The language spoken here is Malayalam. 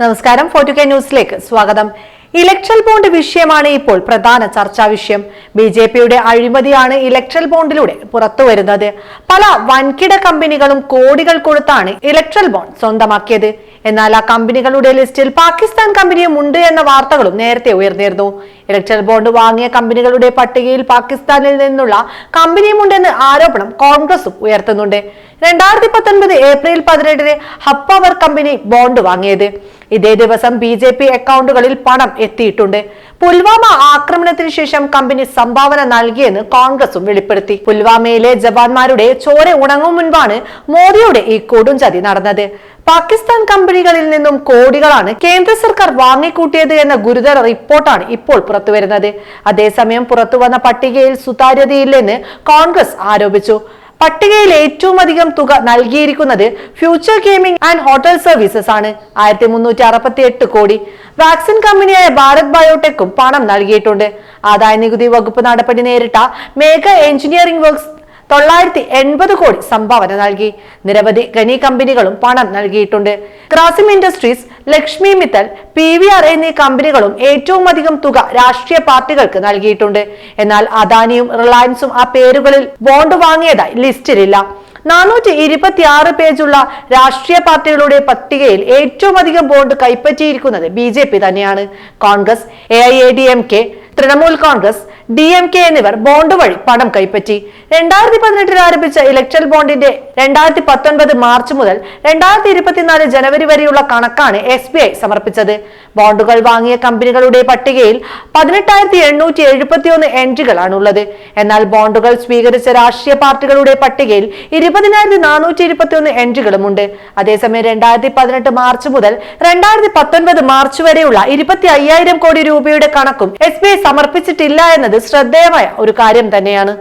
നമസ്കാരം ഫോർട്ടു കെ ന്യൂസിലേക്ക് സ്വാഗതം. ഇലക്ട്രൽ ബോണ്ട് വിഷയമാണ് ഇപ്പോൾ പ്രധാന ചർച്ചാ വിഷയം. ബി ജെ പിയുടെ അഴിമതിയാണ് ഇലക്ട്രൽ ബോണ്ടിലൂടെ പുറത്തു വരുന്നത് പല വൻകിട കമ്പനികളും കോടികൾ കൊടുത്താണ് ഇലക്ട്രൽ ബോണ്ട് സ്വന്തമാക്കിയത്. എന്നാൽ ആ കമ്പനികളുടെ ലിസ്റ്റിൽ പാകിസ്ഥാൻ കമ്പനിയും ഉണ്ട് എന്ന വാർത്തകളും നേരത്തെ ഉയർന്നിരുന്നു. ഇലക്ട്രൽ ബോണ്ട് വാങ്ങിയ കമ്പനികളുടെ പട്ടികയിൽ പാകിസ്ഥാനിൽ നിന്നുള്ള കമ്പനിയുമുണ്ടെന്ന് ആരോപണം കോൺഗ്രസും ഉയർത്തുന്നുണ്ട്. രണ്ടായിരത്തി പത്തൊൻപത് ഏപ്രിൽ പതിനെട്ടിന് ഹപ്പവർ കമ്പനി ബോണ്ട് വാങ്ങിയത്. ഇതേ ദിവസം ബി ജെ പി അക്കൗണ്ടുകളിൽ പണം എത്തിയിട്ടുണ്ട്. പുൽവാമ ആക്രമണത്തിന് ശേഷം കമ്പനി സംഭാവന നൽകിയെന്ന് കോൺഗ്രസും വെളിപ്പെടുത്തി. പുൽവാമയിലെ ജവാന്മാരുടെ ചോര ഉണങ്ങും മുൻപാണ് മോദിയുടെ ഈ കൊടുംചതി നടന്നത്. പാകിസ്ഥാൻ കമ്പനികളിൽ നിന്നും കോടികളാണ് കേന്ദ്ര സർക്കാർ വാങ്ങിക്കൂട്ടിയത് എന്ന ഗുരുതര റിപ്പോർട്ടാണ് ഇപ്പോൾ പുറത്തുവരുന്നത്. അതേസമയം പുറത്തുവന്ന പട്ടികയിൽ സുതാര്യതയില്ലെന്ന് കോൺഗ്രസ് ആരോപിച്ചു. പട്ടികയിൽ ഏറ്റവും അധികം തുക നൽകിയിരിക്കുന്നത് future gaming and hotel services ആണ്. ആയിരത്തി മുന്നൂറ്റി അറുപത്തി എട്ട് കോടി. വാക്സിൻ കമ്പനിയായ ഭാരത് ബയോടെക്കും പണം നൽകിയിട്ടുണ്ട്. ആദായ നികുതി വകുപ്പ് നടപടി നേരിട്ട മേഘ എഞ്ചിനീയറിംഗ് വർക്ക്സ് തൊള്ളായിരത്തി എൺപത് കോടി സംഭാവന നൽകി. നിരവധി ഖനി കമ്പനികളും പണം നൽകിയിട്ടുണ്ട്. Grasim industries Lakshmi Mittal P V R എന്നീ കമ്പനികളും ഏറ്റവും അധികം തുക രാഷ്ട്രീയ പാർട്ടികൾക്ക് നൽകിയിട്ടുണ്ട്. എന്നാൽ അദാനിയും റിലയൻസും ആ പേരുകളിൽ ബോണ്ട് വാങ്ങിയതായി ലിസ്റ്റിലില്ല. നാനൂറ്റി ഇരുപത്തി ആറ് പേജുള്ള രാഷ്ട്രീയ പാർട്ടികളുടെ പട്ടികയിൽ ഏറ്റവും അധികം ബോണ്ട് കൈപ്പറ്റിയിരിക്കുന്നത് ബി ജെ പി തന്നെയാണ്. Congress A I A D M K Trinamool Congress D M K എന്നിവർ ബോണ്ട് വഴി പണം കൈപ്പറ്റി. രണ്ടായിരത്തി പതിനെട്ടിൽ ആരംഭിച്ച ഇലക്ട്രൽ ബോണ്ടിന്റെ രണ്ടായിരത്തി പത്തൊൻപത് മാർച്ച് മുതൽ രണ്ടായിരത്തി ഇരുപത്തിനാല് ജനുവരി വരെയുള്ള കണക്കാണ് എസ് ബി ഐ സമർപ്പിച്ചത്. ബോണ്ടുകൾ വാങ്ങിയ കമ്പനികളുടെ പട്ടികയിൽ പതിനെട്ടായിരത്തി എണ്ണൂറ്റി എഴുപത്തിയൊന്ന് എൻട്രികളാണ് ഉള്ളത് എന്നാൽ ബോണ്ടുകൾ സ്വീകരിച്ച രാഷ്ട്രീയ പാർട്ടികളുടെ പട്ടികയിൽ ഇരുപതിനായിരത്തി നാനൂറ്റി ഇരുപത്തി ഒന്ന് എൻട്രികളുമുണ്ട്. അതേസമയം രണ്ടായിരത്തി പതിനെട്ട് മാർച്ച് മുതൽ രണ്ടായിരത്തി പത്തൊൻപത് മാർച്ച് വരെയുള്ള ഇരുപത്തി അയ്യായിരം കോടി രൂപയുടെ കണക്കും എസ് ബി ഐ സമർപ്പിച്ചിട്ടില്ല എന്നത് ശ്രദ്ധേയമായ ഒരു കാര്യം തന്നെയാണ്.